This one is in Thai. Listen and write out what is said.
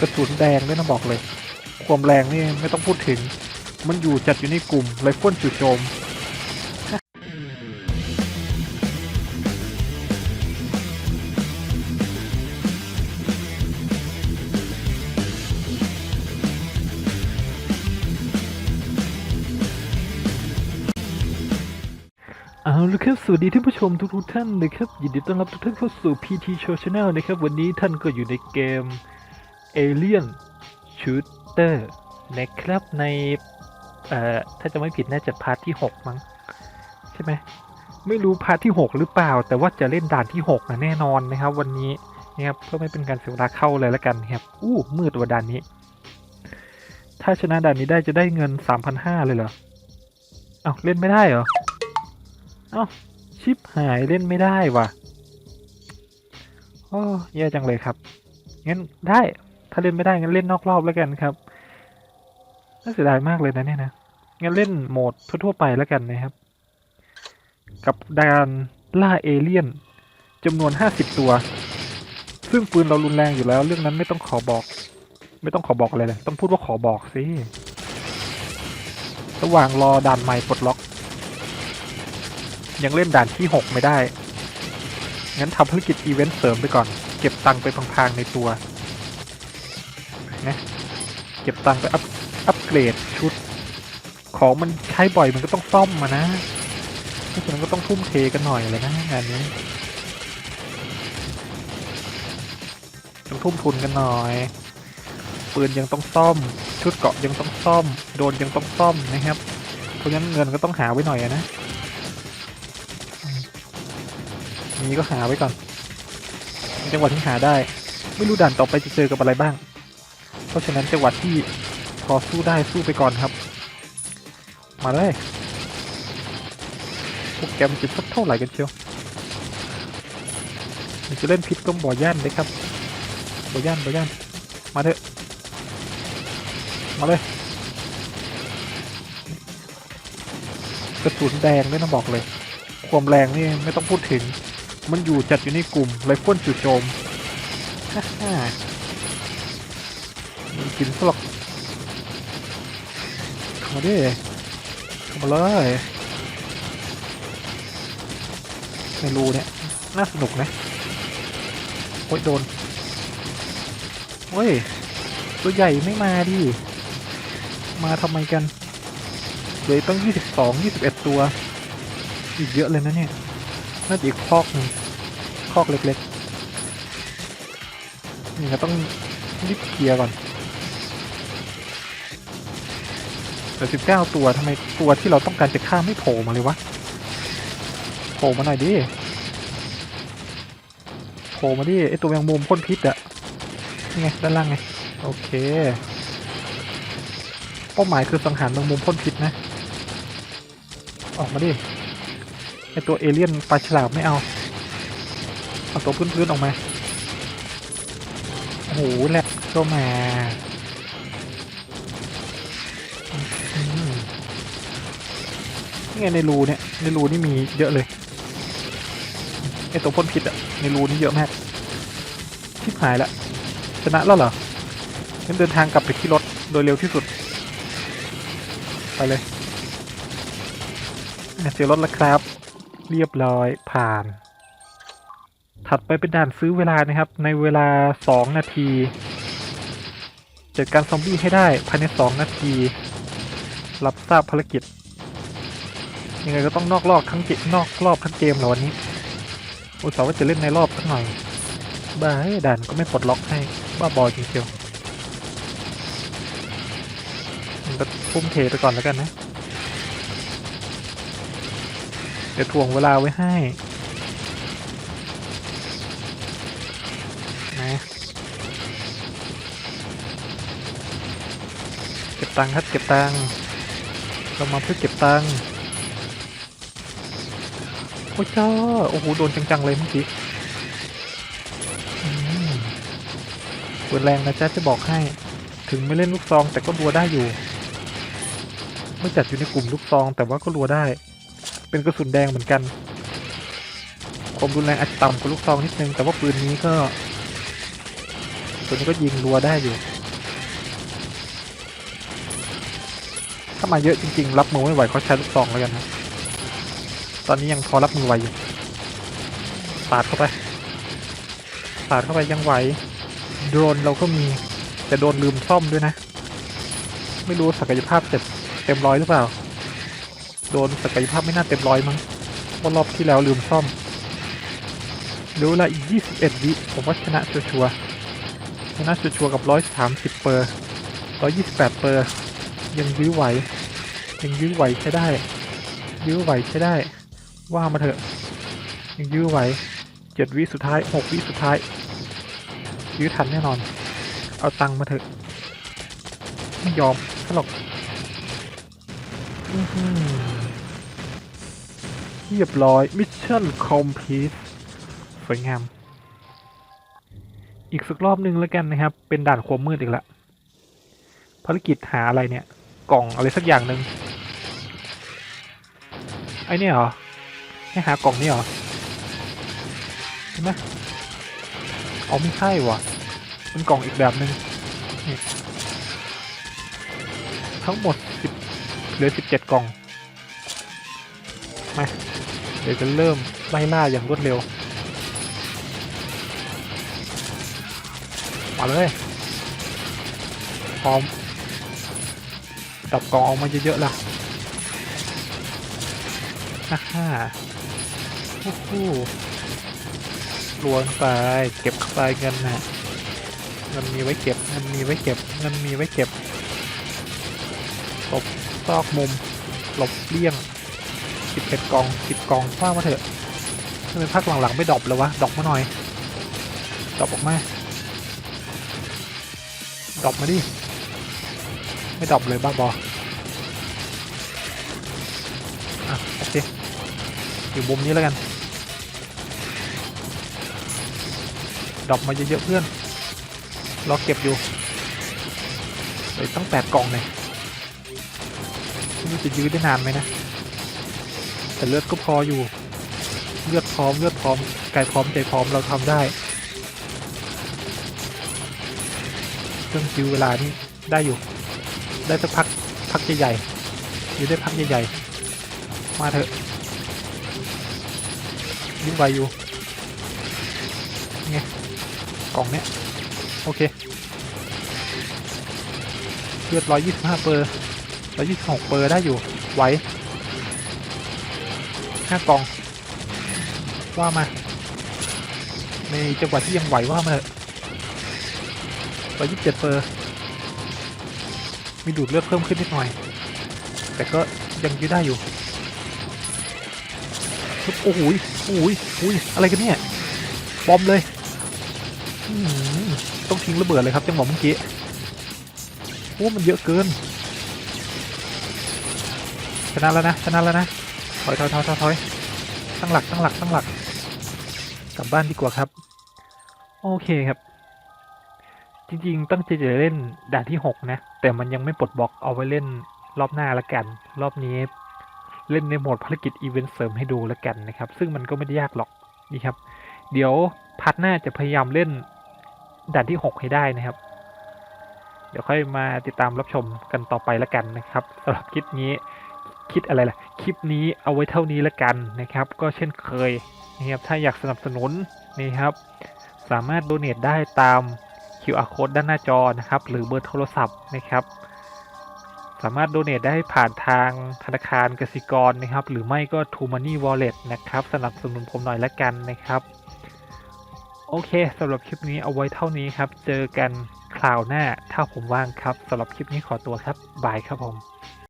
กระสุนแดงด้วยนะบอกเลย ความแรงนี่ไม่ต้องพูดถึง มันอยู่จัดอยู่ในกลุ่มไรเฟิลจู่โจมเอาละครับสวัสดีท่านผู้ชมทุกๆท่านเลยครับยินดีต้อนรับทุกท่านเข้าสู่ PT Show Channel นะครับ วันนี้ท่านก็อยู่ในเกม Alien Shooter นะครับในเอ่อถ้าจะไม่ผิดน่าจะพาร์ทที่ 6 มั้ง ใช่ไหมไม่รู้พาร์ทที่ 6 หรือเปล่า แต่ว่าจะเล่นด่านที่6นะแน่นอนนะครับ วันนี้นะครับเพื่อไม่เป็นการเสียเวลาเข้าเลยแล้วกันครับอู้มืดว่าด่านนี้ ถ้าชนะด่านนี้ได้จะได้เงิน 3,500 เลยเหรอเอ้าเล่นไม่ได้เหรอเอ้าชิปหายเล่นไม่ได้ว่ะโอ้แย่จังเลยครับงั้นได้าเล่นไม่ได้งั้นเล่นนอกรอบแล้วกันครับน่าเสียดายมากเลยนะเนี่ยนะงั้นเล่นโหมดทั่วๆไปแล้วกันนะครับ กับด่านล่าเอเลี่ยนจำนวนห้าสิบตัว ซึ่งปืนเรารุนแรงอยู่แล้ว เรื่องนั้นไม่ต้องขอบอก ไม่ต้องขอบอกอะไรเลยต้องพูดว่าขอบอกสิระหว่างรอด่านใหม่ปลดล็อก ยังเล่นด่านที่ 6 ไม่ได้ งั้นทำภารกิจอีเวนต์เสริมไปก่อน เก็บตังค์ไปพลางๆในตัว นะเก็บตังค์ไปอัพอัพเกรดชุด ของมันใช้บ่อยมันก็ต้องซ่อมมานะเพราะฉะนั้นก็ต้องทุ่มเทกันหน่อยเลยนะงานนี้ต้องทุ่มทุนกันหน่อยปืนยังต้องซ่อม ชุดเกาะยังต้องซ่อม โดนยังต้องซ่อมนะครับ เพราะฉะนั้นเงินก็ต้องหาไว้หน่อยอะนะมีก็หาไว้ก่อนจังหวัดที่หาได้ ไม่รู้ด่านต่อไปจะเจอกับอะไรบ้าง ราะฉะนั้นจังหวัดที่พอสู้ได้สู้ไปก่อนครับ มาเลยโปรแกรมจะสักเท่าไหร่กันเชียวมันจะเล่นพิษก็บ่อย่านเลยครับบ่อย่านบ่อย่าน มาเถอะ มาเลย กระสุนแดงด้วยนะบอกเลย ความแรงนี่ไม่ต้องพูดถึง มันอยู่จัดอยู่ในกลุ่มไรเฟิลจู่โจมฮ่า ฮ่ามันกินสลอกเข้ามาดิเข้ามาเลยไม่รู้เนี่ยน่าสนุกนะโอ้ยโดนโอ้ยตัวใหญ่ไม่มาดิ มาทำไมกันเลือตั้งยี่สิบสองยี่สิบเอ็ดตัว อีกเยอะเลยนะเนี่ย น่าจะอีกคอกหนึ่งคอกเล็กๆ นี่ก็ต้องรีบเคลียร์ก่อน เหลือสิบเก้าตัวทำไมตัวที่เราต้องการจะฆ่าไม่โผล่มาเลยวะโผล่มาหน่อยดิโผล่มาดิไอตัวแมงมุมพ่นพิษอะนี่ไงด้านล่างไงโอเคเป้าหมายคือสังหารแมงมุมพ่นพิษนะ ออกมาดิไอตัวเอเลี่ยนปลาฉลามไม่เอาเอาตัวพื้นๆออกมาโอ้โหแหลกก็มา ไงในรูเนี่ยในรูนี่มีเยอะเลยไอตัวพ่นพิษอะในรูนี่เยอะมากชิบหายละชนะแล้วเหรองั้นเดินทางกลับไปที่รถโดยเร็วที่สุด ไปเลยเจอรถแล้วครับ เรียบร้อยผ่าน ถัดไปเป็นด่านซื้อเวลานะครับ ในเวลา 2 นาทีจัดการซอมบี้ให้ได้ภายใน 2 นาที รับทราบภารกิจ ยังไงก็ต้องนอกรอบทั้งเกมนอกรอบทั้งเกมเหรอวันนี้อุตส่าห์ว่าจะเล่นในรอบสักหน่อยบ้าเอ้ด่านก็ไม่ปลดล็อกให้บ้าบอจริงเชียวมันก็พุ่มเทไปก่อนแล้วกันนะเดี๋ยวถ่วงเวลาไว้ให้นะเก็บตังค์ครับเก็บตังค์เรามาเพื่อเก็บตังค์ อ้ยจ้าโอ้โหโดนจังๆเลยเมื่อกี้อืมปืนแรงนะจ๊ะจะบอกให้ ถึงไม่เล่นลูกซอง แต่ก็รัวได้อยู่ ไม่จัดอยู่ในกลุ่มลูกซอง แต่ว่าก็รัวได้ เป็นกระสุนแดงเหมือนกัน ความรุนแรงอาจจะต่ำกว่าลูกซองนิดนึง แต่ว่าปืนนี้ก็ตัวนี้ก็ยิงรัวได้อยู่ ถ้ามาเยอะจริงๆ รับมือไม่ไหวเขาใช้ลูกซองแล้วกันนะ ตอนนี้ยังพอรับมือไหวอยู่ปาดเข้าไปปาดเข้าไปยังไหว โดรนเราก็มีแต่โดนลืมซ่อมด้วยนะ ไม่รู้ศักยภาพเต็มเต็มร้อยหรือเปล่า โดนศักยภาพไม่น่าเต็มร้อยมั้งเพราะรอบที่แล้วลืมซ่อมเหรู้ละอีก 21 วิผมว่าชนะชัวร์ชนะชัวร์กับ 130 เปอร์ 128 เปอร์ ยังยื้อไหว ยังยื้อไหวใช้ได้ ยื้อไหวใช้ได้ ว่ามาเถอะยังยื้อไหว7วิสุดท้าย6วิสุดท้าย ยื้อทันแน่นอน เอาตังค์มาเถอะ ไม่ยอมถ้าหรอกเรียบร้อยมิชชั่นคอมพลีทสวยงาม อีกสักรอบหนึ่งแล้วกันนะครับ เป็นด่านความมืดอีกละภารกิจหาอะไรเนี่ย กล่องอะไรสักอย่างหนึ่งไอเนี่ยเหรอ ให้หากล่องนี่หรอใช่ไหมเอาไม่ใช่ว่ะเป็นกล่องอีกแบบหนึ่งทั้งหมดสิบเหลือสิบเจ็ดกล่องมาเดี๋ยวจะเริ่มไล่ล่าอย่างรวดเร็วมาเลยพร้อมดับกองออกมาเยอะๆล่ะฮ่าฮ่า โอ้โหรวนไปเก็บเข้าไปเงินนะเงินมีไว้เก็บเงินมีไว้เก็บเงินมีไว้เก็บหลบซอกมุมหลบเลี่ยงสิบเอ็ดกองสิบกองว่ามาเถอะทำไมพักหลังๆไม่ดอปเลยวะดอปมาหน่อยดอปออกมาดอปมาดิไม่ดอปเลยบ้าบออะโอเคอยู่มุมนี้แล้วกัน ดรอปมาเยอะๆเพื่อนรอเก็บอยู่เลยตั้งแปดกล่องเลยไม่จะยื้อได้นานไหมนะ แต่เลือดก็พออยู่ เลือดพร้อมเลือดพร้อมกายพร้อมใจพร้อมเราทำได้เครื่องคิวเวลานี่ได้อยู่ ได้สักพักพักใหญ่ๆอยู่ได้พักใหญ่ๆมาเถอะยิ่งไวอยู่ไง กล่องเนี้ย โอเคเลือดร้อยยี่สิบห้าเปอร์ร้อยยี่สิบหกเปอร์ได้อยู่ไหวห้ากล่อง ว่ามา ในจังหวะที่ยังไหวว่ามาเถอะร้อยยี่สิบเจ็ดเปอร์มีดูดเลือดเพิ่มขึ้นนิดหน่อย แต่ก็ยังยืดได้อยู่โอ้โหโอ้โหยโอ้ยอะไรกันเนี่ย บอมเลย ต้องทิ้งระเบิดเลยครับจังหวะเมื่อกี้โอ้มันเยอะเกิน ชนะแล้วนะ ชนะแล้วนะ ถอยถอยถอยถอยถอยตั้งหลักตั้งหลักตั้งหลัก กลับบ้านดีกว่าครับ โอเคครับ จริงๆ ตั้งใจจะเล่นด่านที่6นะ แต่มันยังไม่ปลดบล็อกเอาไว้เล่นรอบหน้าละกัน รอบนี้เล่นในโหมดภารกิจอีเวนต์เสริมให้ดูละกันนะครับ ซึ่งมันก็ไม่ได้ยากหรอก นี่ครับ เดี๋ยวพาร์ทหน้าจะพยายามเล่น ด่านที่ 6 ให้ได้นะครับ เดี๋ยวค่อยมาติดตามรับชมกันต่อไปละกันนะครับสำหรับคลิปนี้คิดอะไรล่ะ คลิปนี้เอาไว้เท่านี้ละกันนะครับ ก็เช่นเคยนะครับถ้าอยากสนับสนุนนี่ครับ สามารถโดเน a ได้ตาม QR code ด้านหน้าจอนะครับ หรือเบอร์โทรศัพท์นะครับ สามารถโดเน a ได้ผ่านทางธนาคารกสิกรนะครับ หรือไม่ก็ True Money Wallet นะครับ สนับสนุนผมหน่อยละกันนะครับ โอเคสำหรับคลิปนี้เอาไว้เท่านี้ครับ เจอกันคราวหน้าถ้าผมว่างครับสำหรับคลิปนี้ขอตัวครับ บายครับผม